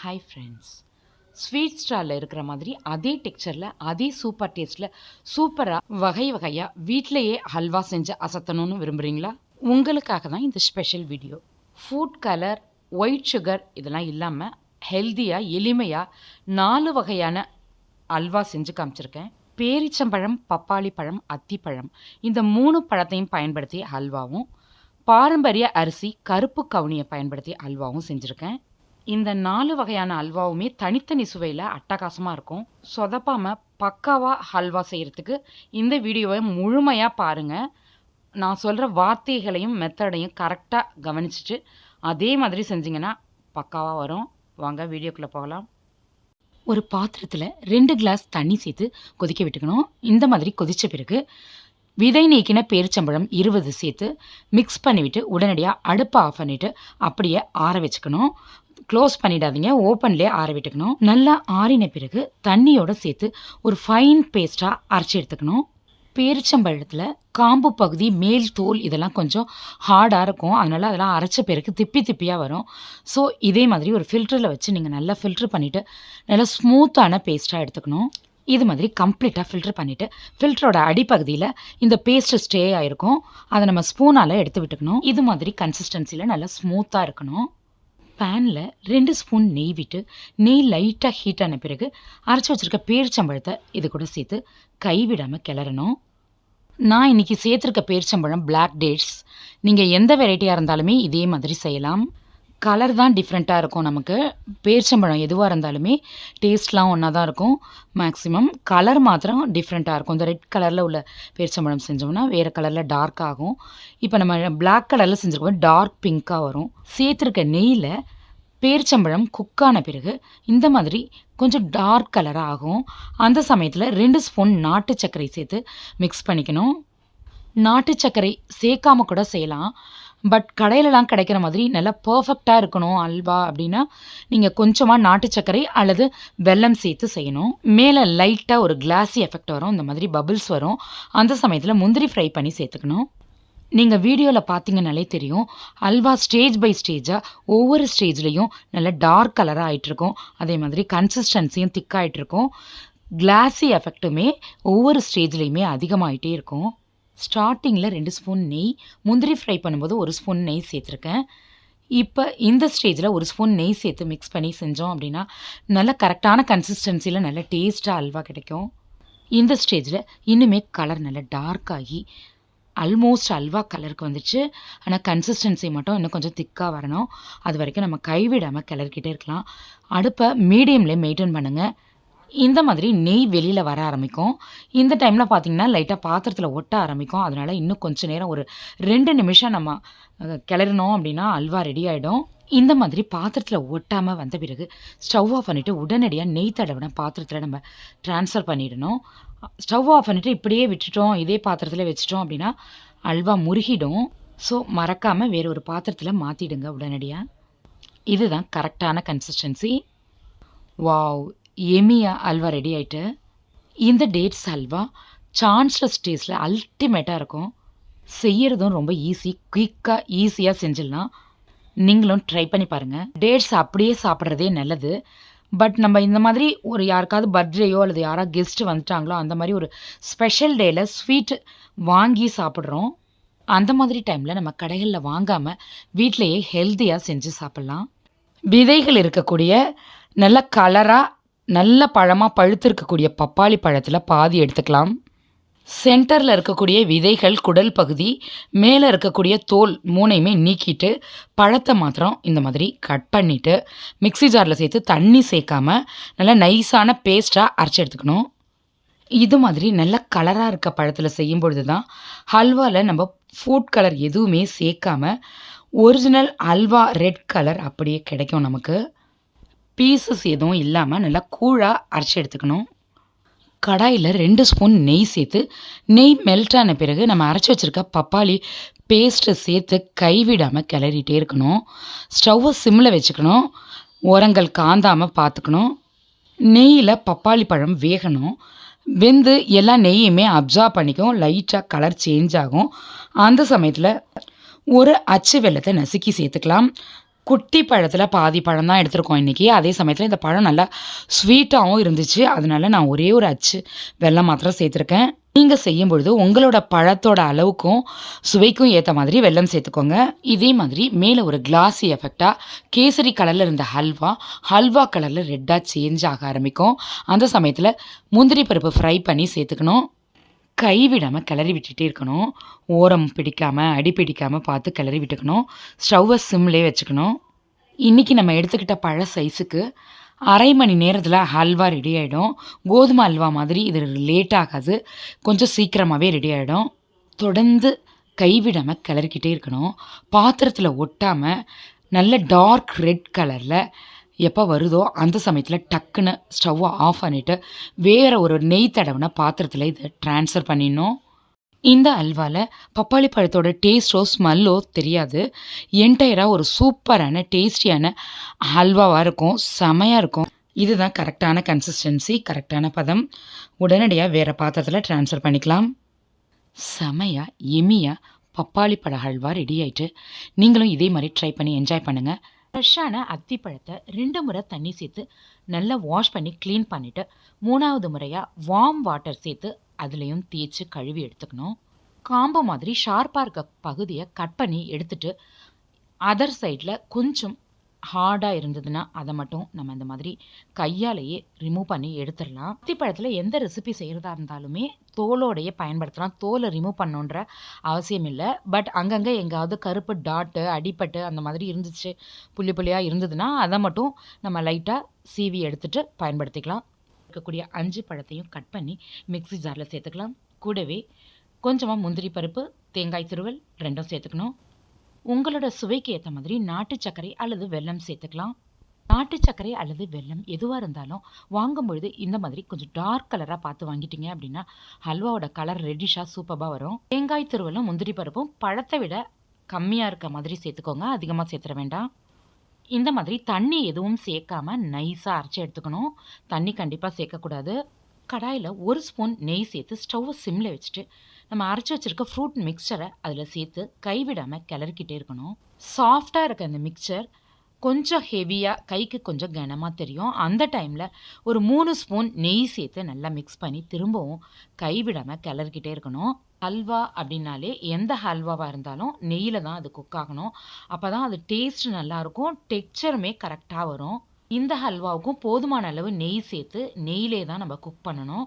Hi friends sweet ஸ்டாலில் இருக்கிற மாதிரி அதே டெக்ஸ்சரில் அதே சூப்பர் டேஸ்ட்டில் சூப்பராக வகை வகையாக வீட்டிலையே ஹல்வா செஞ்சு அசத்தணும்னு விரும்புகிறீங்களா உங்களுக்காக தான் இந்த special video food colour white sugar இதெல்லாம் இல்லாமல் ஹெல்த்தியாக எளிமையாக நாலு வகையான அல்வா செஞ்சு காமிச்சிருக்கேன். பேரிச்சம்பழம் பப்பாளி பழம் அத்திப்பழம் இந்த மூணு பழத்தையும் பயன்படுத்தி அல்வாவும் பாரம்பரிய அரிசி கருப்பு கவுனியை பயன்படுத்தி அல்வாவும் செஞ்சுருக்கேன். இந்த நாலு வகையான அல்வாவுமே தனித்தனி சுவையில் அட்டகாசமாக இருக்கும். சொதப்பாமல் பக்காவாக ஹல்வா செய்கிறதுக்கு இந்த வீடியோவை முழுமையாக பாருங்கள் நான் சொல்கிற வார்த்தைகளையும் மெத்தடையும் கரெக்டாக கவனிச்சிட்டு அதே மாதிரி செஞ்சிங்கன்னா பக்காவாக வரும். வாங்க வீடியோக்குள்ளே போகலாம். ஒரு பாத்திரத்தில் ரெண்டு கிளாஸ் தண்ணி சேர்த்து கொதிக்க விட்டுக்கணும். இந்த மாதிரி கொதித்த பிறகு விதை நீக்கின பேரிச்சம்பழம் இருபது சேர்த்து மிக்ஸ் பண்ணிவிட்டு உடனடியாக அடுப்பை ஆஃப் பண்ணிவிட்டு அப்படியே ஆற வச்சுக்கணும். க்ளோஸ் பண்ணிடாதீங்க. ஓப்பன்லேயே ஆற விட்டுக்கணும். நல்லா ஆறின பிறகு தண்ணியோட சேர்த்து ஒரு ஃபைன் பேஸ்ட்டாக அரைச்சி எடுத்துக்கணும். பேரிச்சம்பழத்தில் காம்பு பகுதி மேல் தோல் இதெல்லாம் கொஞ்சம் ஹார்டாக இருக்கும். அதனால் அதெல்லாம் அரைச்ச பிறகு திப்பி திப்பியாக வரும். ஸோ இதே மாதிரி ஒரு ஃபில்டரில் வச்சு நீங்கள் நல்லா ஃபில்ட்ரு பண்ணிவிட்டு நல்லா ஸ்மூத்தான பேஸ்ட்டாக எடுத்துக்கணும். இது மாதிரி கம்ப்ளீட்டாக ஃபில்ட்ரு பண்ணிவிட்டு ஃபில்டரோட அடிப்பகுதியில் இந்த பேஸ்ட்டு ஸ்டே ஆகிருக்கும் அதை நம்ம ஸ்பூனால் எடுத்து விட்டுக்கணும். இது மாதிரி கன்சிஸ்டன்சியில் நல்லா ஸ்மூத்தாக இருக்கணும். பேனில் ரெண்டு ஸ்பூன் நெய் விட்டு நெய் லைட்டாக ஹீட் ஆன பிறகு அரைச்சி வச்சுருக்க பேரிச்சம்பழத்தை இது கூட சேர்த்து கைவிடாமல் கிளறணும். நான் இன்றைக்கி சேர்த்துருக்க பேரிச்சம்பழம் பிளாக் டேட்ஸ் நீங்கள் எந்த வெரைட்டியாக இருந்தாலுமே இதே மாதிரி செய்யலாம். கலர் தான் டிஃப்ரெண்ட்டாக இருக்கும் நமக்கு. பேரிச்சம்பழம் எதுவாக இருந்தாலுமே டேஸ்ட்லாம் ஒன்றா தான் இருக்கும். மேக்ஸிமம் கலர் மாத்திரம் டிஃப்ரெண்ட்டாக இருக்கும். இந்த ரெட் கலரில் உள்ள பேரிச்சம்பழம் செஞ்சோம்னா வேறு கலரில் டார்க் ஆகும். இப்போ நம்ம பிளாக் கலரில் செஞ்சுருக்கோம் டார்க் பிங்க்காக வரும். சேர்த்துருக்க நெய்யில் பேரிச்சம்பழம் குக்கான பிறகு இந்த மாதிரி கொஞ்சம் டார்க் கலராக ஆகும். அந்த சமயத்தில் ரெண்டு ஸ்பூன் நாட்டு சர்க்கரை சேர்த்து மிக்ஸ் பண்ணிக்கணும். நாட்டு சர்க்கரை சேர்க்காம கூட செய்யலாம். பட் கடையிலலாம் கிடைக்கிற மாதிரி நல்லா பர்ஃபெக்டாக இருக்கணும் அல்வா அப்படின்னா நீங்கள் கொஞ்சமாக நாட்டு சர்க்கரை அல்லது வெல்லம் சேர்த்து செய்யணும். மேலே லைட்டாக ஒரு கிளாஸி எஃபெக்ட் வரும். இந்த மாதிரி பபுள்ஸ் வரும். அந்த சமயத்தில் முந்திரி ஃப்ரை பண்ணி சேர்த்துக்கணும். நீங்கள் வீடியோவில் பார்த்தீங்கனாலே தெரியும். அல்வா ஸ்டேஜ் பை ஸ்டேஜாக ஒவ்வொரு ஸ்டேஜ்லேயும் நல்ல டார்க் கலராக ஆகிட்டுருக்கும் அதே மாதிரி கன்சிஸ்டன்சியும் திக்காகிட்ருக்கும் கிளாஸி எஃபெக்ட்டுமே ஒவ்வொரு ஸ்டேஜ்லேயுமே அதிகமாகிட்டே இருக்கும். ஸ்டார்டிங்கில் ரெண்டு ஸ்பூன் நெய் முந்திரி ஃப்ரை பண்ணும்போது ஒரு ஸ்பூன் நெய் சேர்த்துருக்கேன். இப்போ இந்த ஸ்டேஜில் ஒரு ஸ்பூன் நெய் சேர்த்து மிக்ஸ் பண்ணி செஞ்சோம் அப்படின்னா நல்ல கரெக்டான கன்சிஸ்டன்சியில் நல்ல டேஸ்ட்டாக அல்வா கிடைக்கும். இந்த ஸ்டேஜில் இன்னுமே கலர் நல்லா டார்க் ஆகி ஆல்மோஸ்ட் அல்வா கலருக்கு வந்துச்சு. ஆனால் கன்சிஸ்டன்சி மட்டும் இன்னும் கொஞ்சம் திக்காக வரணும். அது வரைக்கும் நம்ம கைவிடாமல் கிளறிக்கிட்டே இருக்கலாம். அடுப்பை மீடியம்லேயே மெயின்டைன் பண்ணுங்கள் இந்த மாதிரி நெய் வெளியில் வர ஆரம்பிக்கும். இந்த டைமில் பார்த்தீங்கன்னா லைட்டாக பாத்திரத்தில் ஒட்ட ஆரம்பிக்கும். அதனால் இன்னும் கொஞ்சம் நேரம் ஒரு ரெண்டு நிமிஷம் நம்ம கிளறினோம் அப்படின்னா அல்வா ரெடி ஆகிடும் இந்த மாதிரி பாத்திரத்தில் ஒட்டாமல் வந்த பிறகு ஸ்டவ் ஆஃப் பண்ணிவிட்டு உடனடியாக நெய் தடவின பாத்திரத்தில் நம்ம ட்ரான்ஸ்ஃபர் பண்ணிடணும். ஸ்டவ் ஆஃப் பண்ணிவிட்டு இப்படியே விட்டுட்டோம் இதே பாத்திரத்தில் வச்சிட்டோம் அப்படின்னா அல்வா முருகிடும். ஸோ மறக்காமல் வேறு ஒரு பாத்திரத்தில் மாற்றிடுங்க உடனடியாக இதுதான் கரெக்டான கன்சிஸ்டன்சி வாவ் எமியா அல்வா ரெடி ஆகிட்டு இந்த டேட்ஸ் அல்வா சான்ஸ்லெஸ் டேஸ்ட்டில் அல்டிமேட்டாக இருக்கும். செய்கிறதும் ரொம்ப ஈஸி குயிக்காக ஈஸியாக செஞ்சிடலாம். நீங்களும் ட்ரை பண்ணி பாருங்கள் டேட்ஸ் அப்படியே சாப்பிட்றதே நல்லது. பட் நம்ம இந்த மாதிரி ஒரு யாருக்காவது பர்த்டேயோ அல்லது யாராவது கெஸ்ட்டு வந்துட்டாங்களோ அந்த மாதிரி ஒரு ஸ்பெஷல் டேயில் ஸ்வீட் வாங்கி சாப்பிட்றோம். அந்த மாதிரி டைமில் நம்ம கடைகளில் வாங்காமல் வீட்டிலையே ஹெல்த்தியாக செஞ்சு சாப்பிட்லாம். விதைகள் இருக்கக்கூடிய நல்ல கலராக நல்ல பழமாக பழுத்திருக்கக்கூடிய பப்பாளி பழத்தில் பாதி எடுத்துக்கலாம். சென்டரில் இருக்கக்கூடிய விதைகள் குடல் பகுதி மேலே இருக்கக்கூடிய தோல் மூணையுமே நீக்கிட்டு பழத்தை மாத்திரம் இந்த மாதிரி கட் பண்ணிவிட்டு மிக்சி ஜாரில் சேர்த்து தண்ணி சேர்க்காமல் நல்லா நைஸான பேஸ்ட்டாக அரைச்சி எடுத்துக்கணும். இது மாதிரி நல்ல கலராக இருக்க பழத்தில் செய்யும் பொழுது தான் ஹல்வாவில் நம்ம ஃபுட் கலர் எதுவுமே சேர்க்காம ஒரிஜினல் அல்வா ரெட் கலர் அப்படியே கிடைக்கும் நமக்கு. பீசஸ் எதுவும் இல்லாமல் நல்லா கூழாக அரைச்சி எடுத்துக்கணும். கடாயில் ரெண்டு ஸ்பூன் நெய் சேர்த்து நெய் மெல்ட் ஆன பிறகு நம்ம அரைச்சி வச்சுருக்க பப்பாளி பேஸ்ட்டை சேர்த்து கைவிடாமல் கிளறிட்டே இருக்கணும். ஸ்டவ்வை சிம்மில் வச்சுக்கணும். உரங்கள் காந்தாமல் பார்த்துக்கணும் நெய்யில் பப்பாளி பழம் வேகணும். வெந்து எல்லா நெய்யுமே அப்சார்ப் பண்ணிக்கும். லைட்டாக கலர் சேஞ்ச் ஆகும். அந்த சமயத்தில் ஒரு அச்சு வெள்ளத்தை நசுக்கி சேர்த்துக்கலாம். குட்டி பழத்தில் பாதி பழம் தான் எடுத்திருக்கோம் இன்றைக்கி அதே சமயத்தில் இந்த பழம் நல்லா ஸ்வீட்டாகவும் இருந்துச்சு. அதனால நான் ஒரே ஒரு அச்சு வெல்லம் மாத்திரம் சேர்த்துருக்கேன். நீங்கள் செய்யும் பொழுது உங்களோட பழத்தோட அளவுக்கும் சுவைக்கும் ஏற்ற மாதிரி வெல்லம் சேர்த்துக்கோங்க. இதே மாதிரி மேலே ஒரு கிளாஸி எஃபெக்டாக கேசரி கலரில் இருந்த ஹல்வா ஹல்வா கலரில் ரெட்டாக சேஞ்ச் ஆக ஆரம்பிக்கும். அந்த சமயத்தில் முந்திரி பருப்பு ஃப்ரை பண்ணி சேர்த்துக்கணும். கைவிடாமல் கிளறி விட்டுட்டே இருக்கணும். ஓரம் பிடிக்காமல் அடி பிடிக்காமல் பார்த்து கிளறி விட்டுக்கணும். ஸ்டவ்வை சிம்லே வச்சுக்கணும். இன்றைக்கி நம்ம எடுத்துக்கிட்ட பழ சைஸுக்கு அரை மணி நேரத்தில் ஹல்வா ரெடி ஆகிடும் கோதுமை அல்வா மாதிரி இது லேட் ஆகாது. கொஞ்சம் சீக்கிரமாகவே ரெடி ஆகிடும் தொடர்ந்து கைவிடாமல் கிளறிக்கிட்டே இருக்கணும். பாத்திரத்தில் ஒட்டாமல் நல்ல டார்க் ரெட் கலரில் எப்போ வருதோ அந்த சமயத்தில் டக்குன்னு ஸ்டவ்வை ஆஃப் பண்ணிவிட்டு வேறு ஒரு நெய் தடவின பாத்திரத்தில் இதை ட்ரான்ஸ்ஃபர் பண்ணிடணும். இந்த அல்வாவில் பப்பாளி பழத்தோட டேஸ்ட்டோ ஸ்மெல்லோ தெரியாது. என்டையராக ஒரு சூப்பரான டேஸ்டியான அல்வாவாக இருக்கும். செமையாக இருக்கும். இதுதான் கரெக்டான கன்சிஸ்டன்சி கரெக்டான பதம். உடனடியாக வேறு பாத்திரத்தில் ட்ரான்ஸ்ஃபர் பண்ணிக்கலாம். செமையாக எமியாக பப்பாளி பழ ஹல்வா ரெடி ஆகிட்டு நீங்களும் இதே மாதிரி ட்ரை பண்ணி என்ஜாய் பண்ணுங்கள் ஃப்ரெஷ்ஷான அத்திப்பழத்தை ரெண்டு முறை தண்ணி சேர்த்து நல்லா வாஷ் பண்ணி க்ளீன் பண்ணிவிட்டு மூணாவது முறையாக வார்ம் வாட்டர் சேர்த்து அதுலேயும் தேய்ச்சி கழுவி எடுத்துக்கணும். காம்போ மாதிரி ஷார்ப்பாக இருக்க பகுதியை கட் பண்ணி எடுத்துட்டு அதர் சைடில் கொஞ்சம் ஹார்டாக இருந்ததுன்னா அதை மட்டும் நம்ம இந்த மாதிரி கையாலேயே ரிமூவ் பண்ணி எடுத்துடலாம். அத்திப்பழத்தில் எந்த ரெசிபி செய்கிறதா இருந்தாலுமே தோலோடைய பயன்படுத்தலாம். தோலை ரிமூவ் பண்ணணுன்ற அவசியம் இல்லை. பட் அங்கங்கே எங்கேயாவது கருப்பு டாட்டு அடிப்பட்டு அந்த மாதிரி இருந்துச்சு புள்ளி புள்ளியாக இருந்ததுன்னா அதை மட்டும் நம்ம லைட்டாக சீவி எடுத்துகிட்டு பயன்படுத்திக்கலாம். இருக்கக்கூடிய அஞ்சு பழத்தையும் கட் பண்ணி மிக்ஸி ஜாரில் சேர்த்துக்கலாம். கூடவே கொஞ்சமாக முந்திரி பருப்பு தேங்காய் துருவல் ரெண்டும் சேர்த்துக்கணும். உங்களோட சுவைக்கு ஏற்ற மாதிரி நாட்டு சர்க்கரை அல்லது வெல்லம் சேர்த்துக்கலாம். நாட்டு சர்க்கரை அல்லது வெல்லம் எதுவாக இருந்தாலும் வாங்கும் பொழுது இந்த மாதிரி கொஞ்சம் டார்க் கலராக பார்த்து வாங்கிட்டீங்க அப்படின்னா ஹல்வாவோட கலர் ரெட்டிஷாக சூப்பராக வரும். தேங்காய் துருவலும் முந்திரி பருப்பும் பழத்தை விட கம்மியாக இருக்க மாதிரி சேர்த்துக்கோங்க. அதிகமாக சேர்த்துட வேண்டாம். இந்த மாதிரி தண்ணி எதுவும் சேர்க்காம நைஸாக அரைச்சி எடுத்துக்கணும். தண்ணி கண்டிப்பாக சேர்க்கக்கூடாது. கடாயில் ஒரு ஸ்பூன் நெய் சேர்த்து ஸ்டவ்வை சிம்மில் வச்சுட்டு நம்ம அரைச்சி வச்சுருக்க ஃப்ரூட் மிக்சரை அதில் சேர்த்து கைவிடாமல் கிளறிக்கிட்டே இருக்கணும். சாஃப்டாக இருக்க அந்த மிக்சர் கொஞ்சம் ஹெவியாக கைக்கு கொஞ்சம் கனமாக தெரியும். அந்த டைமில் ஒரு மூணு ஸ்பூன் நெய் சேர்த்து நல்லா மிக்ஸ் பண்ணி திரும்பவும் கைவிடாமல் கிளறிக்கிட்டே இருக்கணும். ஹல்வா அப்படின்னாலே எந்த ஹல்வாவாக இருந்தாலும் நெய்யில் தான் அது குக் ஆகணும். அப்போ தான் அது டேஸ்ட் நல்லாயிருக்கும். டெக்ஸ்சருமே கரெக்டாக வரும். இந்த ஹல்வாவுக்கும் போதுமான அளவு நெய் சேர்த்து நெய்யிலே தான் நம்ம குக் பண்ணணும்.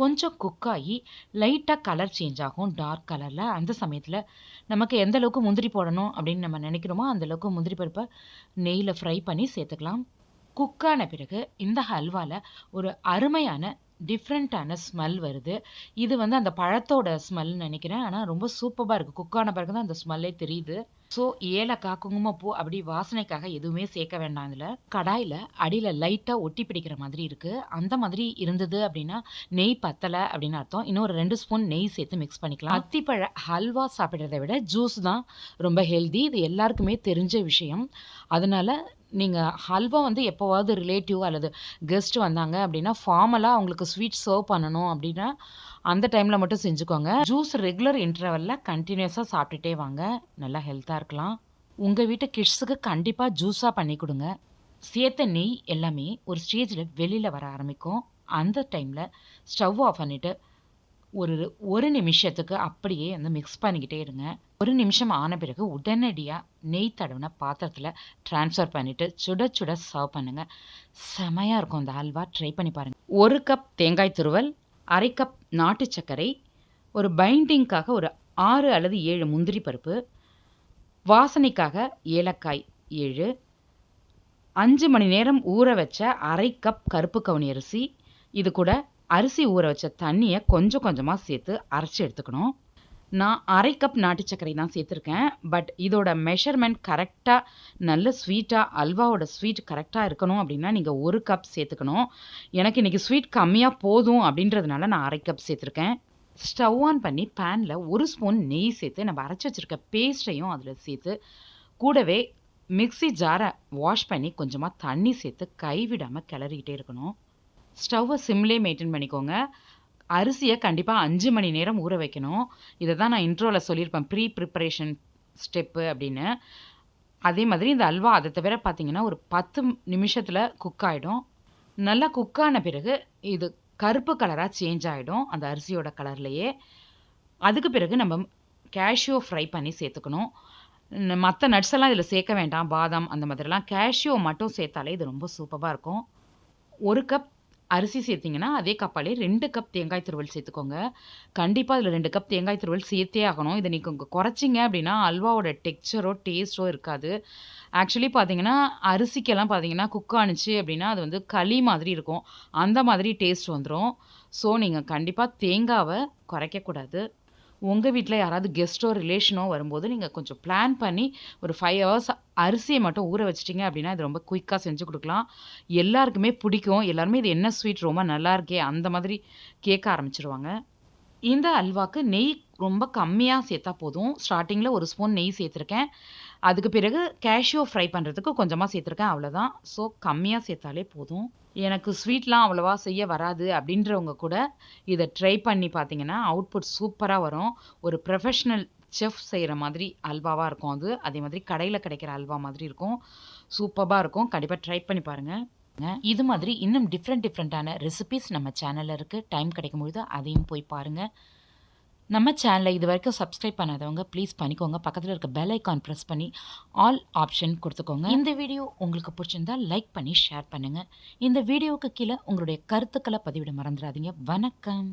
கொஞ்சம் குக் ஆகி லைட்டாக கலர் சேஞ்ச் ஆகும். டார்க் கலரில் அந்த சமயத்தில் நமக்கு எந்த அளவுக்கு முந்திரி போடணும் அப்படின்னு நம்ம நினைக்கிறோமோ அந்த அளவுக்கு முந்திரி பருப்பை நெய்யில் ஃப்ரை பண்ணி சேர்த்துக்கலாம். குக்கான பிறகு இந்த ஹல்வாவில் ஒரு அருமையான டிஃப்ரெண்ட்டான ஸ்மெல் வருது. இது வந்து அந்த பழத்தோட ஸ்மெல்னு நினைக்கிறேன். ஆனால் ரொம்ப சூப்பராக இருக்குது குக்கான பிறகு தான் அந்த ஸ்மெல்லே தெரியுது. ஸோ ஏலக்காய் குங்குமப்பூ அப்படி வாசனைக்காக எதுவுமே சேர்க்க வேண்டாம் இதில். கடாயில் அடியில் லைட்டாக ஒட்டி பிடிக்கிற மாதிரி இருக்குது அந்த மாதிரி இருந்தது அப்படின்னா நெய் பத்தலை அப்படின்னு அர்த்தம். இன்னும் ஒரு ரெண்டு ஸ்பூன் நெய் சேர்த்து மிக்ஸ் பண்ணிக்கலாம். அத்திப்பழ ஹல்வா சாப்பிட்றத விட ஜூஸ் தான் ரொம்ப ஹெல்தி இது எல்லாருக்குமே தெரிஞ்ச விஷயம். அதனால் நீங்கள் ஹல்வா வந்து எப்போவாவது ரிலேட்டிவ் அல்லது கெஸ்ட் வந்தாங்க அப்படின்னா ஃபார்மலாக அவங்களுக்கு ஸ்வீட் சர்வ் பண்ணணும் அப்படின்னா அந்த டைமில் மட்டும் செஞ்சுக்கோங்க. ஜூஸ் ரெகுலர் இன்டர்வலில் கண்டினியூஸாக சாப்பிட்டுட்டே வாங்க. நல்லா ஹெல்த்தாக இருக்கலாம். உங்கள் வீட்டு கிட்ஸுக்கு கண்டிப்பாக ஜூஸாக பண்ணி கொடுங்க. சேர்த்த நெய் எல்லாமே ஒரு ஸ்டேஜில் வெளியில் வர ஆரம்பிக்கும். அந்த டைமில் ஸ்டவ் ஆஃப் பண்ணிவிட்டு ஒரு ஒரு நிமிஷத்துக்கு அப்படியே அந்த மிக்ஸ் பண்ணிக்கிட்டே இருங்க. ஒரு நிமிஷம் ஆன பிறகு உடனடியாக நெய் தடவின பாத்திரத்தில் ட்ரான்ஸ்ஃபர் பண்ணிவிட்டு சுட சுட சர்வ் பண்ணுங்கள் செமையாக இருக்கும் அந்த அல்வா. ட்ரை பண்ணி பாருங்கள் ஒரு கப் தேங்காய் துருவல் அரை கப் நாட்டு சர்க்கரை ஒரு பைண்டிங்க்காக ஒரு ஆறு அல்லது ஏழு முந்திரி பருப்பு வாசனைக்காக ஏலக்காய் ஏழு அஞ்சு மணி நேரம் ஊற வச்ச அரை கப் கருப்பு கவுனி அரிசி இது கூட அரிசி ஊற வச்ச தண்ணியை கொஞ்சம் கொஞ்சமாக சேர்த்து அரைச்சி எடுத்துக்கணும். நான் அரை கப் நாட்டு சர்க்கரை தான் சேர்த்துருக்கேன். பட் இதோட மெஷர்மெண்ட் கரெக்டாக நல்ல ஸ்வீட்டாக அல்வாவோட ஸ்வீட் கரெக்டாக இருக்கணும் அப்படின்னா நீங்கள் ஒரு கப் சேர்த்துக்கணும். எனக்கு இன்றைக்கி ஸ்வீட் கம்மியாக போதும் அப்படின்றதுனால நான் அரை கப் சேர்த்துருக்கேன். ஸ்டவ் ஆன் பண்ணி பேனில் ஒரு ஸ்பூன் நெய் சேர்த்து நம்ம அரைச்சி வச்சுருக்க பேஸ்ட்டையும் அதில் சேர்த்து கூடவே மிக்ஸி ஜாரை வாஷ் பண்ணி கொஞ்சமாக தண்ணி சேர்த்து கைவிடாமல் கிளறிக்கிட்டே இருக்கணும். ஸ்டவ்வை சிம்லே மெயின்டைன் பண்ணிக்கோங்க. அரிசியை கண்டிப்பாக அஞ்சு மணி நேரம் ஊற வைக்கணும். இதை தான் நான் இன்ட்ரோவில் சொல்லியிருப்பேன். ப்ரீ ப்ரிப்பரேஷன் ஸ்டெப்பு அப்படின்னு. அதே மாதிரி இந்த அல்வா அதை தவிர பார்த்தீங்கன்னா ஒரு பத்து நிமிஷத்தில் குக் ஆகிடும் நல்லா குக் ஆன பிறகு இது கருப்பு கலராக சேஞ்ச் ஆகிடும் அந்த அரிசியோட கலர்லேயே அதுக்கு பிறகு நம்ம கேஷ்யூ ஃப்ரை பண்ணி சேர்த்துக்கணும். மற்ற நட்ஸ் எல்லாம் இதில் சேர்க்க வேண்டாம். பாதாம் அந்த மாதிரிலாம் கேஷ்யூ மட்டும் சேர்த்தாலே இது ரொம்ப சூப்பராக இருக்கும். ஒரு கப் அரிசி சேர்த்திங்கன்னா அதே கப்பாலே ரெண்டு கப் தேங்காய் துருவல் சேர்த்துக்கோங்க. கண்டிப்பாக அதில் ரெண்டு கப் தேங்காய் துருவல் சேர்த்தே ஆகணும். இதை நீங்கள் குறைச்சிங்க அப்படின்னா அல்வாவோட டெக்ஸ்சரோ டேஸ்ட்டோ இருக்காது. ஆக்சுவலி பார்த்தீங்கன்னா அரிசிக்கெல்லாம் பார்த்தீங்கன்னா குக் ஆணுச்சு அப்படின்னா அது வந்து களி மாதிரி இருக்கும். அந்த மாதிரி டேஸ்ட் வந்துடும் ஸோ நீங்கள் கண்டிப்பாக தேங்காவை குறைக்கக்கூடாது. உங்கள் வீட்டில் யாராவது கெஸ்ட்டோ ரிலேஷனோ வரும்போது நீங்கள் கொஞ்சம் பிளான் பண்ணி ஒரு ஃபைவ் ஹவர்ஸ் அரிசியை மட்டும் ஊற வச்சிட்டிங்க அப்படின்னா இது ரொம்ப குயிக்காக செஞ்சு கொடுக்கலாம். எல்லாருக்குமே பிடிக்கும். எல்லாருமே இது என்ன ஸ்வீட் ரொம்ப நல்லா இருக்கே அந்த மாதிரி கேட்க ஆரம்பிச்சிருவாங்க. இந்த அல்வாக்கு நெய் ரொம்ப கம்மியாக சேர்த்தா போதும். ஸ்டார்டிங்கில் ஒரு ஸ்பூன் நெய் சேர்த்துருக்கேன். அதுக்கு பிறகு கேஷ்யூ ஃப்ரை பண்ணுறதுக்கு கொஞ்சமாக சேர்த்துருக்கேன் அவ்வளோதான் ஸோ கம்மியாக சேர்த்தாலே போதும். எனக்கு ஸ்வீட்லாம் அவ்வளோவா செய்ய வராது அப்படின்றவங்க கூட இதை ட்ரை பண்ணி பார்த்தீங்கன்னா அவுட்புட் சூப்பராக வரும். ஒரு ப்ரொஃபஷ்னல் செஃப் செய்கிற மாதிரி அல்வாவாக இருக்கும் அது. அதே மாதிரி கடையில் கிடைக்கிற அல்வா மாதிரி இருக்கும். சூப்பராக இருக்கும். கண்டிப்பாக ட்ரை பண்ணி பாருங்கள் இது மாதிரி இன்னும் டிஃப்ரெண்ட் டிஃப்ரெண்ட்டான ரெசிபிஸ் நம்ம சேனலில் இருக்குது டைம் கிடைக்கும்பொழுது அதையும் போய் பாருங்கள் நம்ம சேனலை இது வரைக்கும் சப்ஸ்கிரைப் பண்ணாதவங்க ப்ளீஸ் பண்ணிக்கோங்க. பக்கத்தில் இருக்க பெல் ஐக்கான் ப்ரெஸ் பண்ணி ஆல் ஆப்ஷன் கொடுத்துக்கோங்க. இந்த வீடியோ உங்களுக்கு பிடிச்சிருந்தா லைக் பண்ணி ஷேர் பண்ணுங்கள் இந்த வீடியோவுக்கு கீழே உங்களுடைய கருத்துக்களை பதிவிட மறந்துடாதீங்க. வணக்கம்.